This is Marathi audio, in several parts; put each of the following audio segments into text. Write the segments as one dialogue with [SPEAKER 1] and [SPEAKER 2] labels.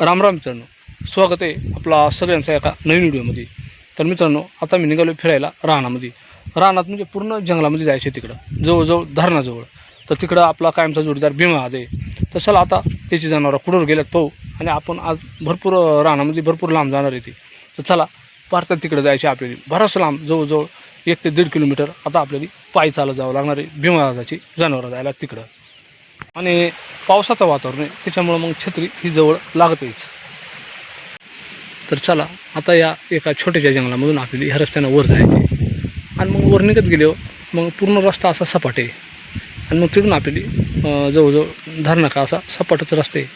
[SPEAKER 1] राम राम मित्रांनो. स्वागत आहे आपला सगळ्यांचा एका नवीन व्हिडिओमध्ये. तर मित्रांनो आता मी निघालो फिरायला रानामध्ये. रानात म्हणजे पूर्ण जंगलामध्ये जायचे तिकडं. जवळजवळ धरणाजवळ. तर तिकडं आपला कायमचा जोडीदार भीमा आहे. तर चला आता त्याची जनावरं कुठवर गेल्यात पाहू. आणि आपण आज भरपूर रानामध्ये भरपूर लांब जाणार आहे ती. तर चला भारतात तिकडं जायची आपल्याला. बराच लांब जवळजवळ एक ते दीड किलोमीटर आता आपल्याला पायी चालत जावं लागणार आहे. भीमादाची जनावरं जायला तिकडं. आणि पावसाचं वातावरण आहे. त्याच्यामुळं मग छत्री ही जवळ लागतेच तर चला आता या एका छोट्याशा जंगलामधून आपल्याला ह्या रस्त्यानं वर जायचे आणि मग वर निघत गेलो मग पूर्ण रस्ता असा सपाट आहे. आणि मग तिथून आपली जवळजवळ धरणा का असा सपाटच रस्ते आहे.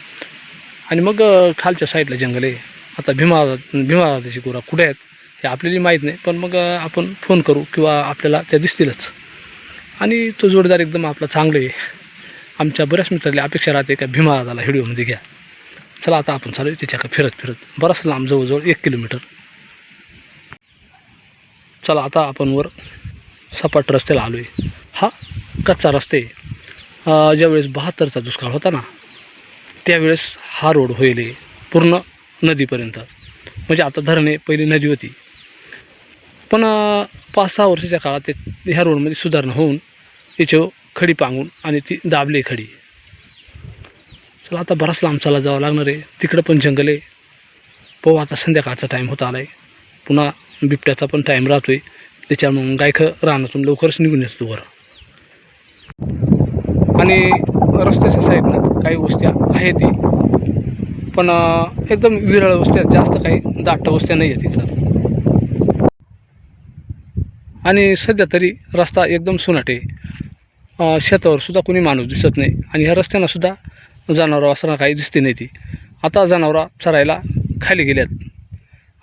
[SPEAKER 1] आणि मग खालच्या साईडला जंगल आहे. आता भीमा भीमाची गुरा कुठे आहेत हे आपल्याला माहीत नाही. पण मग आपण फोन करू किंवा आपल्याला त्या दिसतीलच. आणि तो जोडीदार एकदम आपला चांगला आहे. आमच्या बऱ्याच मित्राला अपेक्षा राहते का भीमा दादाला व्हिडिओमध्ये घ्या. चला आता आपण चालू त्याच्याकडे फिरत फिरत. बराच लांब जवळजवळ एक किलोमीटर. चला आता आपण वर सपाट रस्त्याला आलो आहे हा कच्चा रस्ते. आहे. ज्यावेळेस बहात्तरचा दुष्काळ होता ना त्यावेळेस हा रोड होईल पूर्ण नदीपर्यंत. म्हणजे आता धरणे पहिली नदी होती. पण पाच सहा वर्षाच्या काळात ते ह्या रोडमध्ये सुधारणा होऊन याच्या खडी पांगून आणि ती दाबली खडी. चला आता बराच लांब चाला जावं लागणार आहे. तिकडं पण जंगल आहे. पाहू आता संध्याकाळचा टाईम होता आला आहे पुन्हा बिबट्याचा पण टाईम राहतो आहे त्याच्यामुळं गायखं रानातून लवकरच निघून येतो वर. आणि रस्त्याच्या साईडनं काही वस्त्या आहेत पण एकदम विरळ वस्त्या जास्त काही दाट वस्त्या नाही आहेत तिकडं आणि सध्या तरी रस्ता एकदम सुनाट आहे. शेतावर सुद्धा कोणी माणूस दिसत नाही. आणि ह्या रस्त्यांना सुद्धा जनावरं असताना काही दिसते नाही ती. आता जनावरं चरायला खाली गेल्यात.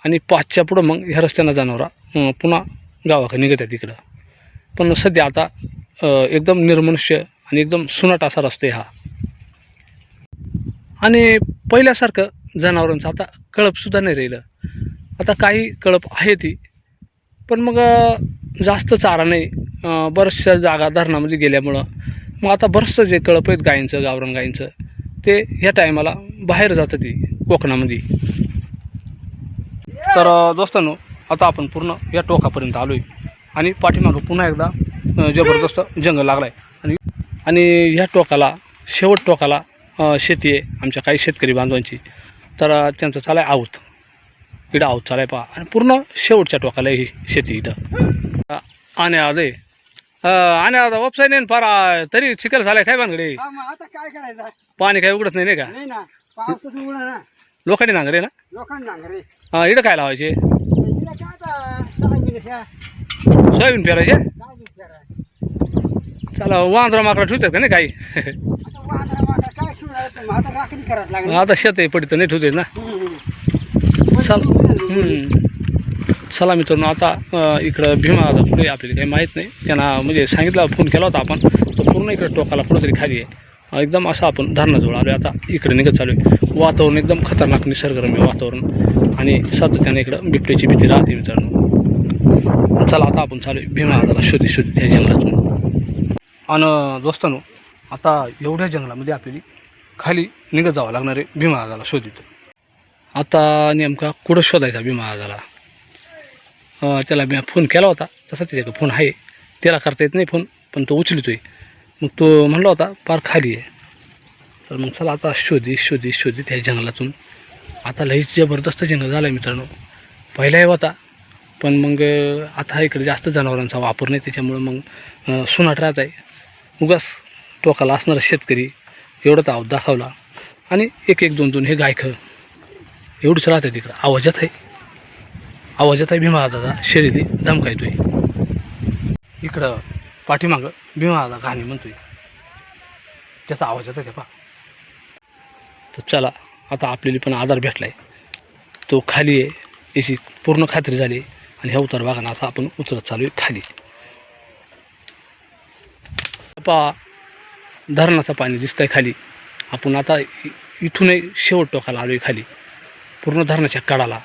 [SPEAKER 1] आणि पाचच्या पुढं मग ह्या रस्त्यांना जनावरं पुन्हा गावाकडे निघत आहेत तिकडं पण सध्या आता एकदम निर्मनुष्य आणि एकदम सुनाट असा रस्ता हा. आणि पहिल्यासारखं जनावरांचं आता कळपसुद्धा नाही राहिलं. आता काही कळप आहे ती. पण मग जास्त चारा नाही बऱ्याचशा जागा धरणामध्ये गेल्यामुळं. मग आता बरंचसं जे कळप आहेत गायींचं गावरान गायींचं ते ह्या टायमाला बाहेर जातं ती कोकणामध्ये. तर दोस्तांनो आता आपण पूर्ण या टोकापर्यंत आलो आहे आणि पाठीमागं पुन्हा एकदा जबरदस्त जंगल लागला आहे आणि आणि ह्या टोकाला शेवट टोकाला शेती आहे आमच्या काही शेतकरी बांधवांची. तर त्यांचं चालाय आऊत इकडं आऊत चालाय पहा. आणि पूर्ण शेवटच्या टोकाला ही शेती इथं. आणि आज. आणि आता वपसाय नाही फार तरी चिखल झालाय काय बांधकडे
[SPEAKER 2] हा, मग आता काय करायचं?
[SPEAKER 1] पाणी काय उघडत नाही नाही का?
[SPEAKER 2] नाही ना पाऊस तर उघडा ना.
[SPEAKER 1] लोकांनी नांगरे ना?
[SPEAKER 2] लोकांना नांगरे.
[SPEAKER 1] अं, इकडं काय लावायचे?
[SPEAKER 2] सोयाबीन
[SPEAKER 1] पेरायचे. चला वांजरा माकडा ठेवतात का नाही काही?
[SPEAKER 2] आता
[SPEAKER 1] शेत पडित नाही ठेवते ना. चल. चला मित्रांनो आता इकडं भीमा आता पुढे आपल्याला काही माहीत नाही. त्यांना म्हणजे सांगितलं फोन केला होता आपण. तर पूर्ण इकडं टोकाला कुठंतरी खाली आहे. एकदम असं आपण धरणाजवळ आलो आता इकडे निघत चालू आहे. वातावरण एकदम खतरनाक निसर्गरम्य वातावरण. आणि सातत्याने इकडं बिबट्याची भीती राहते मित्रांनो. चला आता आपण चालू आहे. भीमा आदाला शोधी शोधित त्या जंगलातून. आणि दोस्तांनो आता एवढ्या जंगलामध्ये आपल्याला खाली निघत जावं लागणार आहे भीमा आदाला शोधित. आता नेमका कुठं शोधायचा भीमा आदाला त्याला मी फोन केला होता. तसा त्याच्याकडे फोन आहे त्याला करता येत नाही फोन पण तो उचलतो आहे मग तो म्हणला होता पार खाली आहे तर मग चला आता शोधी शोधी शोधी त्या जंगलातून. आता लईच जबरदस्त जंगल झालं आहे मित्रांनो पहिलाही होता पण मग आता इकडे जास्त जनावरांचा वापर नाही त्याच्यामुळं मग सुनाटराच सुनाट राहत आहे. उगाच टोकाला असणारा शेतकरी एवढं ताव दाखवला. आणि एक एक दोन दोन हे गायखं एवढंच राहतं तिकडं आवाजात आहे. आवाजात आहे भीमा दादा. शर्यती धमकायतोय. इकडं पाठीमागं भीमा आजा घाणी म्हणतोय. त्याचा आवाज येतो का पा तर चला आता आपल्याला पण आजार भेटलाय. तो खाली आहे. याची पूर्ण खात्री झाली. आणि ह्या उतार भागाने असा आपण उतरत चालू आहे खाली. पा धरणाचं पाणी दिसतंय खाली. आपण आता इथूनही शेवट टोकाला आलो आहे खाली. पूर्ण धरणाच्या कडाला.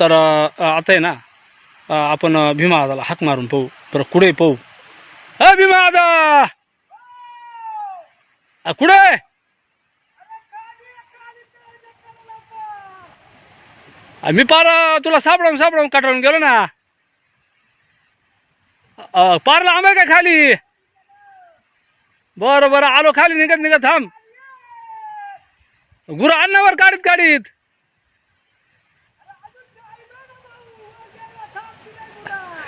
[SPEAKER 1] तर आता आहे ना आपण भीमा आदाला हाक मारून पाहू. बरं कुठे पाहू? अ भीमा आदा कुठे मी पार तुला सापडून सापडून कटाळून गेलो ना. पारला पार का खाली? बरं बरं आलो खाली निघत निघत थांब. गुरु अन्नावर काढीत काढीत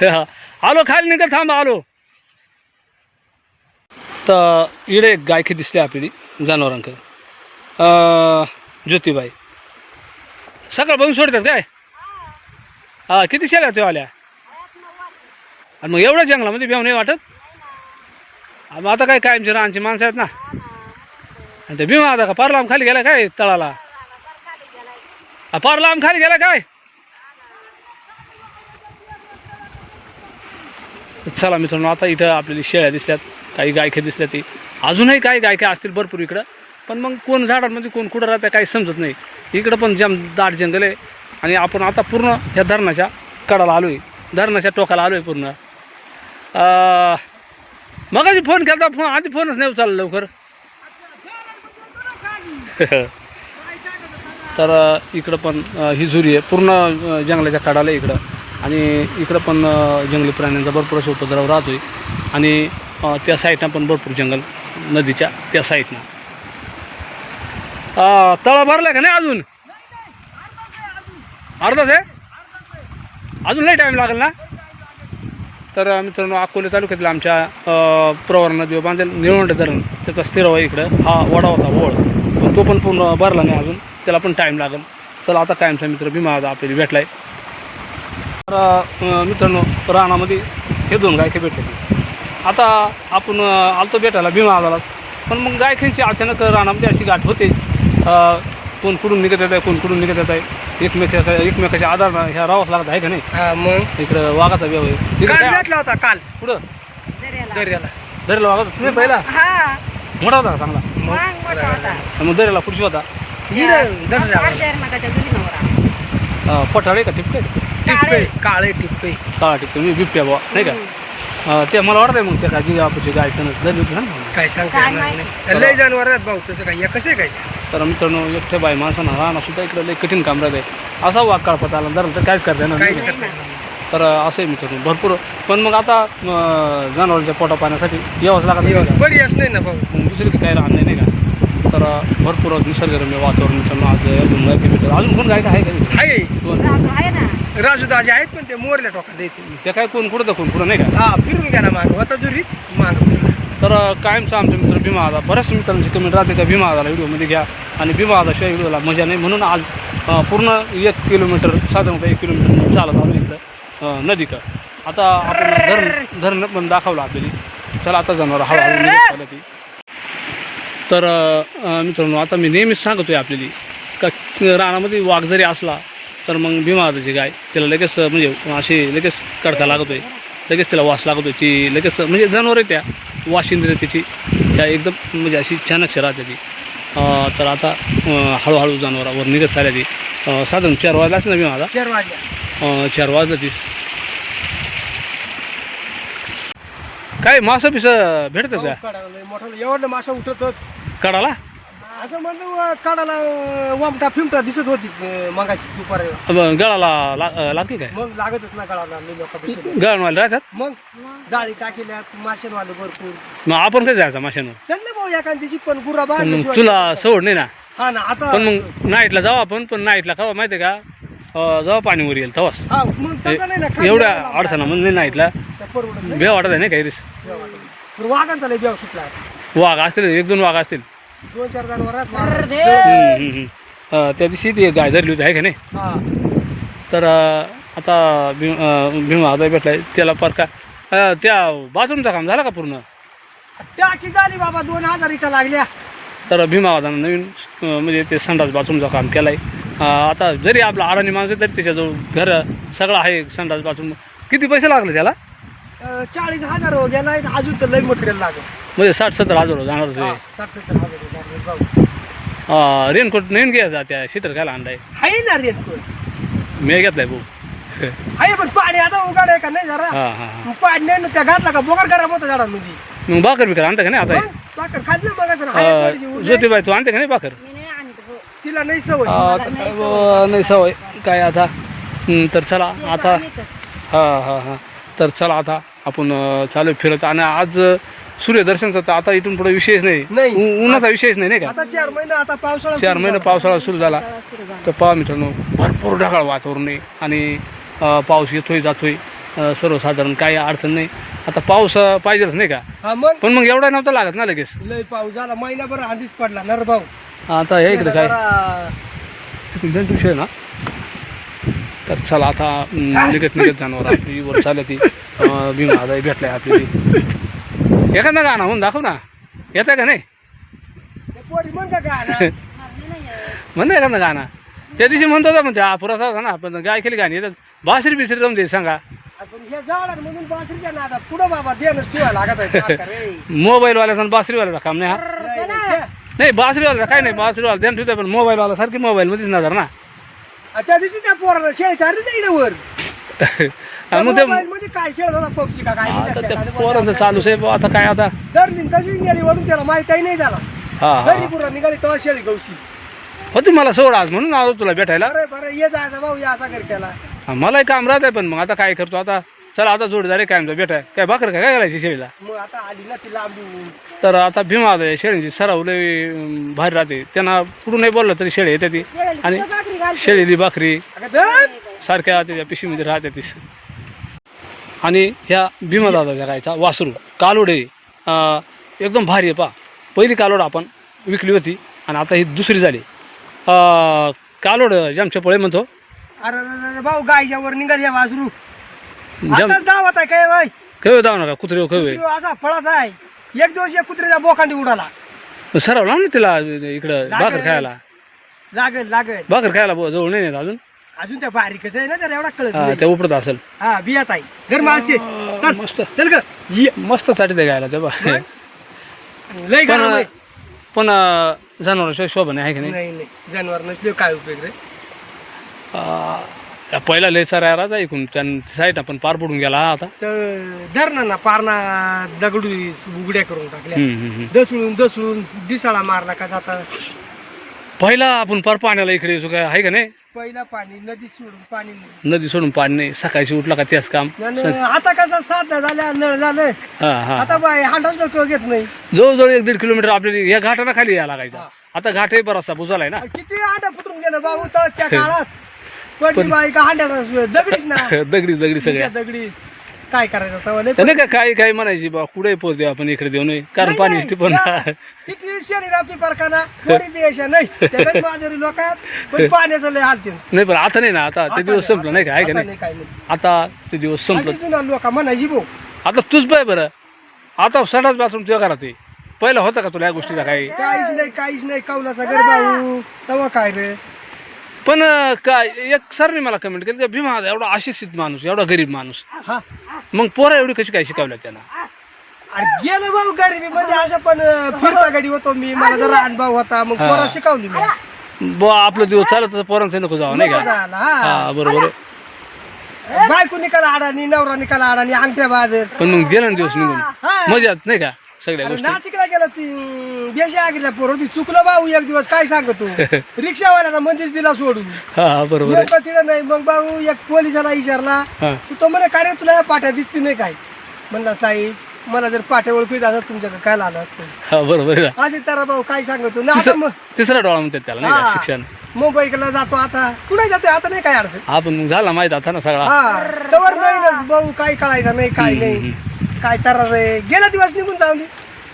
[SPEAKER 1] आलो खाली निघत थांब आलो. तर इकडे गायकी दिसली आपली जनावरांक ज्योतिबाई. सकाळ बघून सोडतात काय? हा किती शेल्या त्या आल्या? आणि मग एवढ्या जंगलामध्ये बेव नाही वाटत? मग आता काय कायमची रानची माणसं आहेत ना? आणि ते भीमा आता का पार लांब खाली गेला काय तळाला? पार लांब खाली गेला काय? चला मित्रांनो आता इथं आपल्याला शेळ्या दिसल्यात काही गायक्या दिसल्या ती. अजूनही काही गायक्या असतील भरपूर इकडं पण मग कोण झाडांमध्ये कोण कुठं राहतं काही समजत नाही. इकडं पण जाम दाट जंगल आहे आणि आपण आता पूर्ण या धरणाच्या कडाला आलो आहे धरणाच्या टोकाला आलो आहे पूर्ण. मग आधी फोन केला फोन आधी फोनच नाही उचलला लवकर. तर इकडं पण ही झुरी आहे. पूर्ण जंगलाच्या कडाला आहे इकडं. आणि इकडं पण जंगली प्राण्यांचा भरपूर असा उपद्रव आहे आणि त्या साईडनं पण भरपूर जंगल नदीच्या त्या साईडनं. तळा भरला का नाही अजून? अर्धाच आहे? अजून लई टाईम लागेल ना? तर मित्रांनो अकोले तालुक्यातल्या आमच्या अ, प्रवरा नदी बांधेल. निळवंड धरण त्याचा स्थिर आहे इकडं. हा वडा होता ओळ. पण तो पण पूर्ण भरला नाही अजून. त्याला पण टाईम लागेल. चला आता कायमचा मित्र भीमा आता आपल्याला भेटलाय. तर मित्रांनो रानामध्ये हे दोन गायके भेटले. आता आपण आलतो भेटायला भीमा आजाला पण मग गायकांची अचानक रानामध्ये अशी गाठ होते. कोण कुठून निघत येत आहे कोण कुठून निघत येत आहे एकमेकाच्या एकमेकाच्या आधार ह्या राहावंच लागत आहे का नाही?
[SPEAKER 2] हा मग?
[SPEAKER 1] इकडं वाघाचा व्यव आहे. इकडं
[SPEAKER 2] काल
[SPEAKER 1] काय-
[SPEAKER 2] भेटला होता काल.
[SPEAKER 1] कुठं?
[SPEAKER 2] दर्याला.
[SPEAKER 1] दर्याला. वाघाचा? तुम्ही पहिला?
[SPEAKER 3] हा.
[SPEAKER 1] मोठा होता चांगला?
[SPEAKER 3] मग?
[SPEAKER 1] दर्याला पुढची होता. पठाळे का टिपके?
[SPEAKER 2] टिप्पे काळे टिप्पे
[SPEAKER 1] काळा टिपके मी बिबट्या बुवा नाही का? अ, ते मला वाटतंय मग त्या काय त्यानं धरली होती ना
[SPEAKER 2] काय सांगता
[SPEAKER 3] काय
[SPEAKER 2] येणार? नाही. लय जनावर आहेत भाऊ तसं काय? कसं आहे काय?
[SPEAKER 1] तर मित्रांनो एकट्या बाई माणसानं राहणं सुद्धा इकडं लई कठीण काम राहते. असा वाघ काळपत आला तर काहीच करता येणार
[SPEAKER 2] काहीच
[SPEAKER 1] नाही.
[SPEAKER 2] करता येणार नाही.
[SPEAKER 1] तर असं आहे मित्रांनो भरपूर. पण मग आता अ, जनावरांच्या पोटा पाण्यासाठी यावंच लागत नाही का?
[SPEAKER 2] नाही ना भाऊ.
[SPEAKER 1] मग दुसरी काही राहणार नाही नाही का? तर भरपूर निसर्गरम्य वातावरण आज. अजून गायकी भेटत? अजून कोण गायक आहे का
[SPEAKER 2] आहे.
[SPEAKER 3] राजू
[SPEAKER 2] दाजी आहेत पण ते मोरल्या टोकात येते
[SPEAKER 1] ते काय कोण? कुठं तर कोण? कुठं नाही का?
[SPEAKER 2] हा फिरून गेला माग. होता जुरी माग.
[SPEAKER 1] तर कायमचा आमचा मित्र भीमा आला. बऱ्याच मित्रांची कमेंट राहते का? भीमा आला व्हिडिओमध्ये घ्या. आणि भीमा आल्याशिवाय व्हिडिओला मजा नाही. म्हणून आज पूर्ण एक किलोमीटर साधारणतः एक किलोमीटर चालत आलो इकडं नदीकडं. आता आपण धरण धरण पण दाखवलं आपल्याला. चला आता जनावर हळूहळू ती तर मित्रांनो आता मी नेहमीच सांगतोय आपल्याला का रानामध्ये वाघ जरी असला तर मग भीमा आदाची गाय त्याला लगेच म्हणजे अशी लगेच कडका लागतोय. लगेच त्याला वास लागतोय. ती लगेच म्हणजे जनावर आहे त्या. वाशिंद्र त्याची त्या एकदम म्हणजे अशी छान राहते ती. तर आता हळूहळू जनावरावर निघत चालल्या ती. साधारण चार वाजला असेल ना भीमा आता
[SPEAKER 2] चार वाजल्या
[SPEAKER 1] अं, चार वाजलं ती काय मासं पिसं भेटतं का
[SPEAKER 2] एवढं मासा उठत
[SPEAKER 1] कडाला
[SPEAKER 2] असं म्हणलं काढायला वामटा फिमटा दिसत होती अं, मगाशी दुपार.
[SPEAKER 1] गळाला ला लागते काय?
[SPEAKER 2] मग लागतच ना काढायला लय लोक
[SPEAKER 1] गळणवाले राहतात?
[SPEAKER 2] मग जाळी टाकेल्यात मासेनवाले भरपूर.
[SPEAKER 1] मग आपण काय जायचं माशानं
[SPEAKER 2] चालले भाऊ एका दिवशी पण गुरा बांधल्याशिवाय-
[SPEAKER 1] तुला सवड नाही ना?
[SPEAKER 2] हा ना आता
[SPEAKER 1] पण मग नाईटला जाऊ आपण पण नाईटला खावा माहिती आहे का? अं, जेव्हा पाणी वर येईल तेव्हाच
[SPEAKER 2] हा मग तसं नाही ना खाली
[SPEAKER 1] एवढ्या
[SPEAKER 2] लावला.
[SPEAKER 1] अडचणा म्हणजे नाईटला
[SPEAKER 2] त्या परवडत नाही.
[SPEAKER 1] वाटत आहे ना काही.
[SPEAKER 2] पण वाघांचा लय बेव सुटला.
[SPEAKER 1] वाघ असतील एक दोन वाघ असतील.
[SPEAKER 2] दोन चार.
[SPEAKER 1] हम्म, हम्म, हम्म. अं, त्या दिवशी ती गाय धरली होती आहे का नाही?
[SPEAKER 2] हा.
[SPEAKER 1] तर अं, आता भीम अं, भीमा आता भेटलाय त्याला पर का अं, त्या बाथरूमचं काम झालं का पूर्ण?
[SPEAKER 2] टाकी झाली बाबा दोन हजार इटा लागल्या.
[SPEAKER 1] तर भीमा आवाजानं नवीन अं, म्हणजे ते संडास बाथरूमचं काम केलं आहे आता जरी आपला अडाणी माणूस तरी त्याच्याजवळ घर सगळं आहे संडास बाथरूम. किती पैसे लागले त्याला?
[SPEAKER 2] अं, चाळीस हजार हो गेला अजून तर लय मटेरियल लागेल.
[SPEAKER 1] म्हणजे साठ सत्तर हजार
[SPEAKER 2] हा,
[SPEAKER 1] आहे
[SPEAKER 2] साठ सत्तर हजार. हो
[SPEAKER 1] रेनकोट नवीन घ्यायचा त्या सीटर घ्यायला आणलाय
[SPEAKER 2] आहे ना रेनकोट.
[SPEAKER 1] मी घेतलाय भाऊ
[SPEAKER 2] आहे पण पाणी आता उघड आहे का? नाही जरा.
[SPEAKER 1] हां हां हां.
[SPEAKER 2] मग पाणी नाही ना त्या घातला का? बोकर गरम होता झाडांमध्ये
[SPEAKER 1] मग बाकर बिकर आणता का नाही आता
[SPEAKER 2] मग भाकर खाल्ली मग असं हाय थोडीशी
[SPEAKER 1] अं,
[SPEAKER 2] उरली.
[SPEAKER 1] ज्योतिबाई तू आणते का नाही बाकर
[SPEAKER 3] मी नाही आणत हो.
[SPEAKER 2] तिला नाही सवय.
[SPEAKER 1] आता काय बुवा, नाही सवय. काय आता? हं, तर चला आता. हां हां हां. तर चला आता आपण अं, चालू फिरत आणि आज अं, सूर्यदर्शनचा तर आता इथून पुढे विषयच नाही. उ- उन्हाचा विषयच नाही नाही का?
[SPEAKER 2] आता चार महिने आता पावसाळा
[SPEAKER 1] चार
[SPEAKER 2] सुरू
[SPEAKER 1] महिने
[SPEAKER 2] झाला.
[SPEAKER 1] पावसाळा सुरू झाला. तर पहा मित्रांनो भरपूर ढगाळ वातावरण आहे आणि अं, पाऊस येतोय जातोय. अं, सर्वसाधारण काही अडचण नाही. आता पाऊस अं, पाहिजेच नाही का?
[SPEAKER 2] हा मग?
[SPEAKER 1] पण मग एवढा नव्हता लागत ना लगेच.
[SPEAKER 2] लय पाऊस झाला. महिनाभर आधीच पडला. नर भाऊ.
[SPEAKER 1] आता हे इकडे काय?
[SPEAKER 2] जरा
[SPEAKER 1] तिकडे विषय आहे ना? तर चला आता अं, निघत निघत जाणवर आपली वर चालत ती. भीमा भेटलाय आपली एखादा गाणं होऊन दाखव ना. येतं का नाही?
[SPEAKER 2] म्हण
[SPEAKER 1] ना एखादं गाणं. त्या दिवशी म्हणतो होता म्हणजे पुरासा होता ना पण गाय केली गाणी. येतात बासरी बिसरी जाऊन दे सांगा. मोबाईलवाल्याचा बासरीवाल्याचा काम नाही हा.
[SPEAKER 2] नाही,
[SPEAKER 1] बासरीवाल्याचा काय नाही बासरीवाला ध्यान ठेवतो पण मोबाईलवाला सारखी मोबाईलमध्येच नजर ना.
[SPEAKER 2] त्या दिवशी त्या पोराला शेळी चारली नाही ना वर?
[SPEAKER 1] आणि मग ते
[SPEAKER 2] मोबाईल मध्ये काय खेळत होता पबजी का काय?
[SPEAKER 1] आता त्या पोरांचं चालूच आहे बुवा, आता काय आता?
[SPEAKER 2] धरली तशीच गेली वडून त्याला माहितही नाही झाला.
[SPEAKER 1] हा हा.
[SPEAKER 2] घरी पुरा निघाली तेव्हा शेळी गवशी.
[SPEAKER 1] होती मला सोड आज म्हणून आलो तुला भेटायला.
[SPEAKER 2] अरे बरं ये जायचा भाऊ या असा घरी त्याला.
[SPEAKER 1] हा, मलाही काम राहत आहे पण मग आता काय करतो आता? चला आता जोडीदार आहे काय आमचा भेटाय काय भाकर काय काय घालायची शेळीला?
[SPEAKER 2] मग आता आली ना ती लांबून
[SPEAKER 1] तर आता भीमा आता आहे, शेळीची सराव लय अं, भारी राहते. त्यांना कुठून नाही बोललं तरी शेळी येते ती. आणि शेळीली भाकरी.
[SPEAKER 2] अगं.
[SPEAKER 1] सारख्या त्याच्या पिशवीमध्ये राहते ती. आणि ह्या भीमा दादाच्या गायचा वासरू कालोडे एकदम भारी आहे पा पहिली कालोड आपण विकली होती आणि आता ही दुसरी झाली. कालोड जमच्या पळे म्हणतो.
[SPEAKER 2] अरे अरे, भाऊ गायच्या वर निघाली या वासरू.
[SPEAKER 1] जम
[SPEAKER 2] आताच दावत आहे काय बाय
[SPEAKER 1] कवे जाऊ नका कुत्रे कवे
[SPEAKER 2] असा फळात आहे. एक दिवस एक कुत्र्याच्या बोकांडी उडाला.
[SPEAKER 1] सरावला ना तिला इकडं भाकर खायला.
[SPEAKER 2] लागल लागल.
[SPEAKER 1] भाकर खायला बुवा, जवळ नाही नेत अजून.
[SPEAKER 2] अजून त्या बारीकच आहे ना त्याला एवढा कळत
[SPEAKER 1] हा
[SPEAKER 2] नाही.
[SPEAKER 1] त्या उपरत असेल.
[SPEAKER 2] हा बियात आहे घर माळचे. चल
[SPEAKER 1] मस्त.
[SPEAKER 2] चल ग. ये.
[SPEAKER 1] मस्त चाटी ते गायला ते बा
[SPEAKER 2] लय
[SPEAKER 1] पण
[SPEAKER 2] गरम आहे.
[SPEAKER 1] पण अं, जनावरांशिवाय शोभा नाही आहे की नाही?
[SPEAKER 2] नाही नाही. जनावर नसले काय उपयोग रे?
[SPEAKER 1] अं, पहिला लय सारा राजा ऐकून त्या साईड आपण पार पडून गेला हा आता.
[SPEAKER 2] तर धरणा ना पारणा दगडू उघड्या करून टाकल्या.
[SPEAKER 1] हम्म, हम्म, हम्म.
[SPEAKER 2] दसळून दसळून दिसाळा मारला का जाता.
[SPEAKER 1] पहिला आपण पार पाण्याला इकडे यायचो काय आहे का नाही?
[SPEAKER 2] पहिला पाणी नदी सोडून पाणी नाही.
[SPEAKER 1] नदी सोडून पाणी नाही. सकाळशी उठला का त्याच काम?
[SPEAKER 2] आणि आता कसा साधना झाल्या नळ झालं.
[SPEAKER 1] हा हा.
[SPEAKER 2] आता बाय हांडाच घेत नाही.
[SPEAKER 1] जवळजवळ एक दीड किलोमीटर आपल्याला या घाटाला खाली यायला लागायचा. आता घाटही बराचसा बुजालाय ना.
[SPEAKER 2] किती हांडा फुटून गेलं भाऊ तर त्या काळात. पडली बाई का हांड्याचा दगडीच ना.
[SPEAKER 1] दगडी दगडी सगळ्या.
[SPEAKER 2] दगडी. काय करायचं? लय
[SPEAKER 1] त्याने का काही काही म्हणायची बा कुठे देऊ आपण इकडे देऊ नये. कारण
[SPEAKER 2] नाही,
[SPEAKER 1] पाणी
[SPEAKER 2] नाही.
[SPEAKER 1] पण
[SPEAKER 2] या, तिथली शरीर आपली परकाना थोडी द्यायच्या नाही. लोक आहेत पण पाण्याचं लय हाल त्यांचं.
[SPEAKER 1] नाही पण आता नाही ना आता ते दिवस संपलं नाही का? आहे का नाही?
[SPEAKER 2] काय नाही.
[SPEAKER 1] आता ते दिवस संपलं.
[SPEAKER 2] अशी जुना लोक म्हणायची भाऊ.
[SPEAKER 1] आता तूच पाय बरं. आता सडाच बाथरूम तुझ्या घरात आहे. पहिलं होतं का तुला या गोष्टीचा काही?
[SPEAKER 2] काहीच नाही काहीच नाही. कौलाचा भाऊ. तेव्हा काय रे?
[SPEAKER 1] पण काय एक सरने मला कमेंट केली की भीमा हा एवढा अशिक्षित माणूस एवढा गरीब माणूस.
[SPEAKER 2] हा.
[SPEAKER 1] मग पोरं एवढी कशी काय शिकवल्या त्यांना
[SPEAKER 2] अरे गेलं भाऊ गरिबी म्हणजे असं पण फिरता गाडी होतो मी मला जरा अनुभव होता मग पोरा शिकवली मी.
[SPEAKER 1] बुवा आपलं दिवस चालत पोरांचं नको जावं नाही का?
[SPEAKER 2] हा.
[SPEAKER 1] हा बरोबर आहे.
[SPEAKER 2] बायको निकाला आडानी नवरा निकाला आडानी अंगठ्या बाजर.
[SPEAKER 1] पण मग गेला ना दिवस निघून. मजात नाही का? सगळ्या
[SPEAKER 2] अरे
[SPEAKER 1] गोष्टी.
[SPEAKER 2] नाशिकला गेला ती देशी आगीला पोर होती. चुकलं भाऊ एक दिवस काय सांगतो रिक्षावाल्याला मंदिर दिला सोडून.
[SPEAKER 1] हा हा, बरोबर आहे.
[SPEAKER 2] नेमकं तिला नाही. मग भाऊ एक पोलिसाला विचारला
[SPEAKER 1] हा.
[SPEAKER 2] तू तो म्हणे काय रे तुला या पाट्या दिसती नाही काय? म्हणला साई मला जर पाट्या ओळखीत असत तुमच्याकडे काय आलं असतं?
[SPEAKER 1] हा बरोबर आहे
[SPEAKER 2] असे तारा भाऊ काय सांगतो? ना आता
[SPEAKER 1] तिसरा
[SPEAKER 2] मग
[SPEAKER 1] तिसरा डोळा म्हणतात त्याला नाही का
[SPEAKER 2] हा.
[SPEAKER 1] शिक्षण.
[SPEAKER 2] मुंबईकडे जातो आता. कुठे जातोय? आता नाही काय अडचण.
[SPEAKER 1] हा पण मग झाला माहीत आता ना सगळा.
[SPEAKER 2] हा. तवर नाही ना भाऊ काय कळायचं नाही काय नाही. काय तारा रे? गेला दिवस निघून जाऊन. दे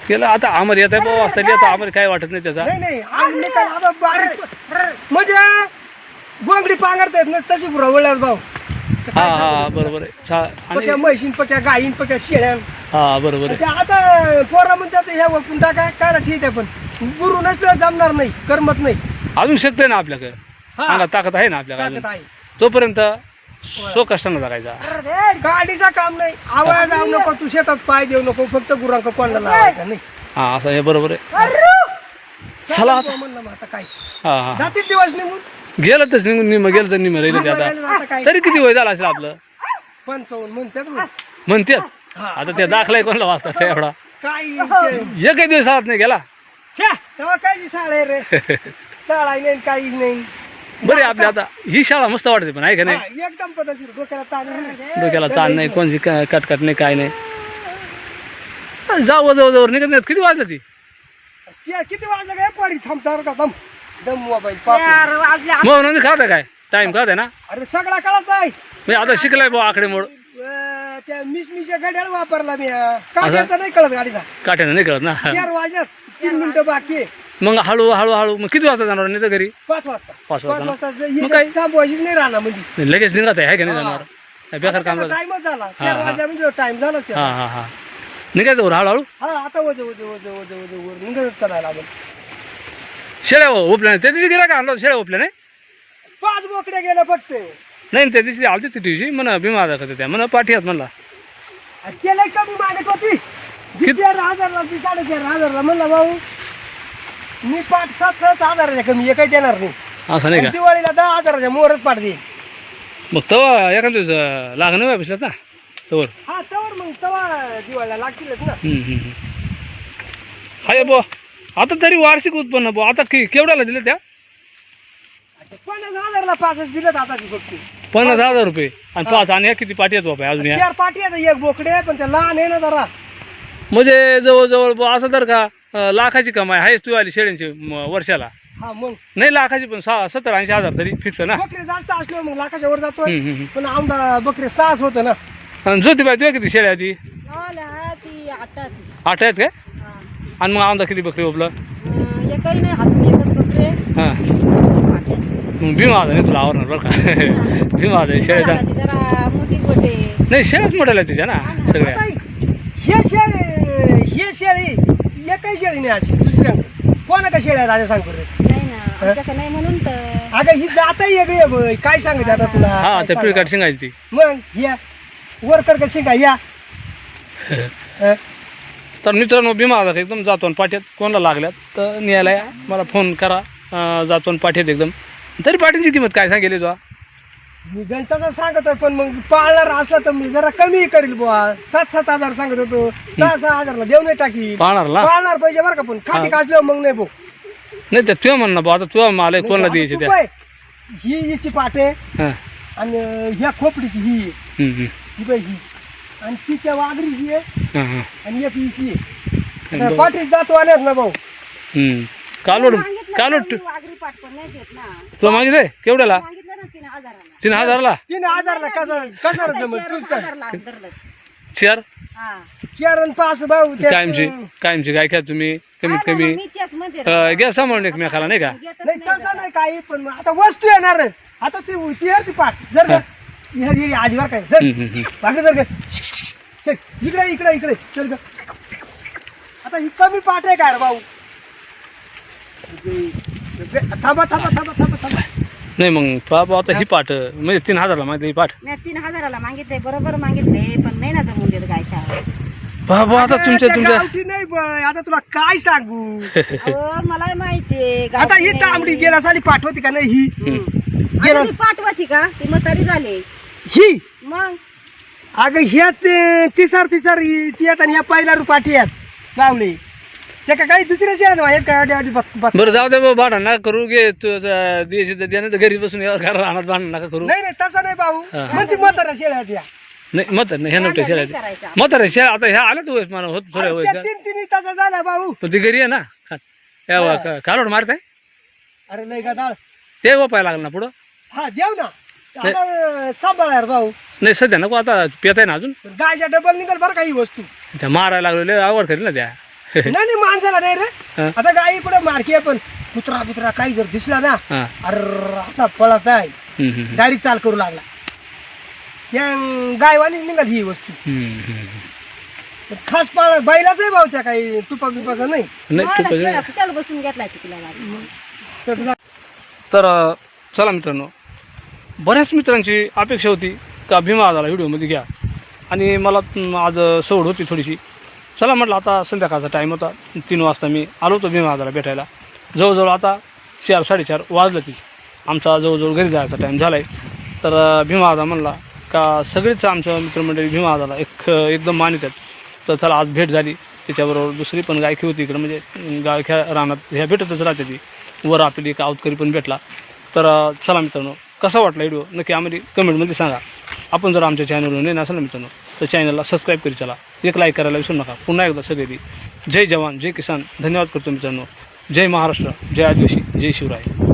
[SPEAKER 1] केलं आता आमर येत आहे बाबा वाजता आता आमर काय वाटत नाही त्याचा.
[SPEAKER 2] नाही नाही आता बारीक म्हणजे गोंगडी पांघरता येत नाही तशी पुरवल्यात भाऊ.
[SPEAKER 1] हा हा बरोबर आहे. चा- आणि
[SPEAKER 2] पक्या म्हैशीन पक्या गायीन पक्या शेळ्या
[SPEAKER 1] हा बरोबर आहे.
[SPEAKER 2] ते आता पोरा म्हणतात ह्या वळकून टाका काय ठीक आहे पण. गुरु नसल्यावर जमणार नाही करमत नाही.
[SPEAKER 1] अजून शक्य आहे ना आपल्याकडे?
[SPEAKER 2] हा.
[SPEAKER 1] अंगात ताकद आहे ना आपल्याकडे अजून?
[SPEAKER 2] ताकद आहे.
[SPEAKER 1] तोपर्यंत सो कष्टानं जगायचा.
[SPEAKER 2] गाडीचा काम नाही. आवळा जाऊ नको तू शेतात पाय देऊ नको फक्त गुरांक कोणाला लावायचा नाही.
[SPEAKER 1] हा असं हे बरोबर आहे. चला आता.
[SPEAKER 2] म्हणलं मग आता काय?
[SPEAKER 1] हा हा.
[SPEAKER 2] जातील दिवस निघून.
[SPEAKER 1] गेलं तर निघून निम गेलं तर निम राहिलं ते आता.
[SPEAKER 2] आता काय?
[SPEAKER 1] तरी किती वय झालं असेल आपलं?
[SPEAKER 2] पंचावन्न म्हणतात मग.
[SPEAKER 1] म्हणतात आता ते दाखलाय कोणाला वाचतात एवढा.
[SPEAKER 2] काय
[SPEAKER 1] एकही दिवस आत नाही गेला.
[SPEAKER 2] छ्या, तेव्हा काय शाळा आहे रे. शाळा नाही काही नाही.
[SPEAKER 1] बरे आपली आता. ही शाळा मस्त वाटते पण आहे का नाही?
[SPEAKER 2] हा, एकदम पद्धतशीर. डोक्याला ताण नाही.
[SPEAKER 1] डोक्याला ताण नाही कोणती क- कटकट नाही काय नाही. जाऊ जवळ जवळ निघत नाहीत किती वाजलं ती?
[SPEAKER 2] किती वाजलं काय पोरी थांबता का? दम. दम मोबाईल पाहतो.
[SPEAKER 3] चार वाजले.
[SPEAKER 1] मग म्हणजे खात काय? टाइम खात आहे ना?
[SPEAKER 2] अरे सगळा कळत आहे
[SPEAKER 1] मी आता शिकलाय भाऊ आकडे मोड
[SPEAKER 2] अं, त्या मिसमीच्या घड्याळ वापरला मी. काढायचा नाही कळत गाडीचा
[SPEAKER 1] काट्यानं नाही कळत ना?
[SPEAKER 2] चार वाजत तीन मिनिटं बाकी आहे.
[SPEAKER 1] मग हळू हळू हळू मग किती वाजता जाणार नाही तर घरी?
[SPEAKER 2] पाच वाजता.
[SPEAKER 1] पाच वाजता ना?
[SPEAKER 2] वाजता ज-
[SPEAKER 1] मग काय?
[SPEAKER 2] थांबवायची नाही राहणार म्हणजे.
[SPEAKER 1] लगेच निघत आहे है का नाही जाणार? बेकार काम झालं
[SPEAKER 2] टाइमच झाला. चार
[SPEAKER 1] हा.
[SPEAKER 2] वाजल्या म्हणजे टाइम
[SPEAKER 1] हा हा हा. निघायचं वर हळूहळू?
[SPEAKER 2] हा आता वज वज वज वज वज वर निघत चालायला आपण
[SPEAKER 1] शेळ्या उपल्या नाही. त्या दिवशी गेला का आणला होता शेळ्या उपल्या नाही?
[SPEAKER 2] पाच बोकड्या गेल्या फक्त.
[SPEAKER 1] नाही त्या दिवशी आलती ती दिवशी. म्हणा भीमा आधा का त्या. म्हणा पाठी आहेत म्हणला.
[SPEAKER 2] आणि त्याला कमी मागत होती. ती चार हजारला ती साडेचार हजारला म्हणला भाऊ मी पाच सात सात हजाराच्या कमी एकही देणार नाही.
[SPEAKER 1] असं नाही
[SPEAKER 2] आणि
[SPEAKER 1] का?
[SPEAKER 2] दिवाळीला दहा हजाराच्या मोहरच पाठ देईल
[SPEAKER 1] मग तवा एखाद दिवस लागणं नाही बसला ना तवर.
[SPEAKER 2] हा तवर मग तवा दिवाळीला लागतीलच ना.
[SPEAKER 1] हम्म, हम्म, हम्म. हाय बो आता तरी वार्षिक उत्पन्न बो आता कि केवढ्याला दिले त्या?
[SPEAKER 2] पन्नास हजारला दिलं आता फक्त.
[SPEAKER 1] पन्नास हजार रुपये. आणि पाच आणि ह्या किती पाठी आहेत बाबा अजून या
[SPEAKER 2] चार पाठी आहे एक बोकडे पण ते लहान आहे ना जरा.
[SPEAKER 1] म्हणजे जवळजवळ बुवा असं तर का? अं, लाखाची कमाई आहेच तू आली शेळ्यांची म, वर्षाला.
[SPEAKER 2] हा मग?
[SPEAKER 1] नाही लाखाची पण सहा सत्तर ऐंशी हजार तरी फिक्स ना.
[SPEAKER 2] बकरे जास्त असले मग लाखाच्या वर जातोय.
[SPEAKER 1] हम्म, हम्म,
[SPEAKER 2] पण आमदा बकरे सहाच होतं ना.
[SPEAKER 1] आणि ज्योतिबाई तुझ्या किती शेळ्या ती आठ आहेत काय? आणि मग आमदा किती बकरी उपलं
[SPEAKER 3] एकही नाही अजून एकच बकरे
[SPEAKER 1] हां.
[SPEAKER 3] पाट्यात.
[SPEAKER 1] मग भीमा नाही तुला आवडणार बरं का? भीमा आधा शेळ्याचा
[SPEAKER 3] लागायची जरा मोठी गोटे.
[SPEAKER 1] नाही शेळ्याच मोठ्याला तिच्या ना सगळ्या.
[SPEAKER 2] आता हे शेळी हे शेळी एकही शेळी नाही अशी दुसऱ्या कोणा का शेळ्या राजा सांग बरं
[SPEAKER 3] नाही ना आमच्याकडे नाही म्हणून तर.
[SPEAKER 2] अगं ही जातही वेगळी आहे बघ. काय सांगते आता तुला?
[SPEAKER 1] हा
[SPEAKER 2] काय
[SPEAKER 1] त्या
[SPEAKER 2] सांगावं?
[SPEAKER 1] पिळकाट शिंगायची ती.
[SPEAKER 2] मग या. वर्कर का शिंगा या?
[SPEAKER 1] तर मित्रांनो भीमा आधार एकदम जातो आणि पाठ्यात कोणाला लागल्यात? तर न्यायला या मला फोन करा. अं, जातो आणि पाठ्यात एकदम. तरी पाठीची किंमत काय सांगेल तुला?
[SPEAKER 2] मी गणिताचं सांगतोय पण मग पाळणार असला तर मी जरा कमी करील बुवा. सात सात हजार सांगत होतो. सहा सहा हजारला देऊ नाही टाकी.
[SPEAKER 1] पाहणार ना
[SPEAKER 2] पाळणार पाहिजे बरं का पण खाटी काचल्यावर मग नाही भाऊ
[SPEAKER 1] नाही तर तुझ्या म्हणणं बा आता तुझा माल आहे कोणाला द्यायचे
[SPEAKER 2] तू
[SPEAKER 1] त्या?
[SPEAKER 2] ही हिची पाटे
[SPEAKER 1] हां.
[SPEAKER 2] आणि ह्या खोपडीची ही आहे.
[SPEAKER 1] हम्म, हम्म.
[SPEAKER 2] ही बाई ही. आणि वाघरीची आहे.
[SPEAKER 1] हां हां.
[SPEAKER 2] आणि एक हिची आहे. आता जातो आल्यात ना भाऊ.
[SPEAKER 1] हम्म. कालोड कालोड
[SPEAKER 3] पण मी वाघरी पाठ पण नाही देत ना.
[SPEAKER 1] तुला मागितलं केवढ्याला?
[SPEAKER 3] तीन हजाराला
[SPEAKER 1] तीन हजारला
[SPEAKER 2] कसं कसं जमल तू सांग.
[SPEAKER 1] चार
[SPEAKER 3] हा
[SPEAKER 2] किरण पास भाऊ
[SPEAKER 1] कायमची कायमची काय घ्या तुम्ही कमीत कमी. अं, घ्या सांभाळून एकमेकाला नाही का?
[SPEAKER 2] नाही तसं नाही काही पण आता वस्तू येणार. आता ती ती आहे ती पाठ. जर का आजीवर काय जर
[SPEAKER 1] हम्म, हम्म, हम्म.
[SPEAKER 2] बाकी जर का चल इकडे इकडे इकडे. चल ग. आता ही कमी पाठ आहे काय रे भाऊ? थांबा थांबा थांबा थांबा थांबा.
[SPEAKER 1] नाही मग बाबा आता ही पाठ म्हणजे तीन हजारला माहिती ही पाठ.
[SPEAKER 3] मी तीन हजाराला मागितले बरोबर मागितले पण नाही ना जमून देत काय काय
[SPEAKER 1] बाबा आता तुमच्या तुमच्या
[SPEAKER 2] गावठी नाही बाय आता तुला काय सांगू?
[SPEAKER 3] अहो मला माहितीये
[SPEAKER 2] आता ही तांबडी गेल्या साली पाठवती का नाही ही? गेला
[SPEAKER 3] गेला पाठवती का? ती म्हातारी झाली.
[SPEAKER 2] ही?
[SPEAKER 3] मग?
[SPEAKER 2] अगं ह्या ते- तिसार तिसार ती आहेत आणि ह्या पहिला रुपाठी आहेत लावली. त्या का काही दुसऱ्या शेळ्या आहेत का एवढी एवढी बत- बत-
[SPEAKER 1] बरं जाऊ दे बाबा भांडण नका करू घे तू द्यायची तर द्या नाही तर घरी बसून यावर घरा राहणार भांडण नका करू.
[SPEAKER 2] नाही नाही तसं नाही भाऊ.
[SPEAKER 1] हा.
[SPEAKER 2] शेळ्या
[SPEAKER 1] नाही मत नाही ह्या नव्हत्या शेळ्या
[SPEAKER 3] करायचं.
[SPEAKER 1] म्हाताऱ्या शेळ्या आता ह्या आल्या तू वयस मला होत थोड्या वयस
[SPEAKER 2] तीन तिन्ही तासा झाला भाऊ.
[SPEAKER 1] पण ती घरी आहे ना? या कालोड मारताय?
[SPEAKER 2] अरे लय गदाळ.
[SPEAKER 1] ते वापायला लागलं ना पुढं?
[SPEAKER 2] हा देव ना. आता सांभाळ यार भाऊ.
[SPEAKER 1] नाही सध्या नको आता पेत आहे ना अजून?
[SPEAKER 2] गायच्या डबल निघल बरं काही वस्तू.
[SPEAKER 1] त्या मारायला लागले आवड करेल ना त्या.
[SPEAKER 2] नाही नाही माणसाला नाही रे.
[SPEAKER 1] हा.
[SPEAKER 2] आता गाई कुठे मारकी पण कुत्रा बित्रा काही जर दिसला ना अरे असा पळत आहे. डायरेक्ट चाल करू लागला. त्या गायवानीच निघाल ही वस्तू. खास पाळ बैलाच आहे भाऊ त्या काही तुपा बिपाचा नाही
[SPEAKER 3] बसून घेतलाय तिला लागली.
[SPEAKER 2] तर
[SPEAKER 1] चला मित्रांनो बऱ्याच मित्रांची अपेक्षा होती का भीमा आजाला व्हिडिओमध्ये घ्या. आणि मला आज सवड होती थोडीशी. चला म्हटलं आता संध्याकाळचा टाईम होता. तीन वाजता मी आलो होतो भीमा भेटायला. जवळजवळ आता चार साडेचार वाजलं ती आमचा जवळजवळ घरी जायचा टाईम झाला आहे तर भीमा आजा म्हणला का सगळेच आमचं मित्रमंडळी भीमा आजाला एक एकदम मानित आहेत तर चला आज भेट झाली. त्याच्याबरोबर दुसरी पण गायकी होती इकडं. म्हणजे गायख्या रानात ह्या भेटतच राहते ती. वर आपली एक आवतकरी पण भेटला. तर चला मित्रांनो कसा वाटला व्हिडिओ? नक्की आम्ही कमेंटमध्ये सांगा. आपण जर आमच्या चॅनलवर नाही नसेल मित्रांनो तर चॅनलला सबस्क्राईब करी चला. एक लाईक करायला विसरू नका. पुन्हा एकदा सगळे जय जवान जय किसान. धन्यवाद करतो मित्रांनो. जय महाराष्ट्र. जय आदिवासी. जय शिवराय.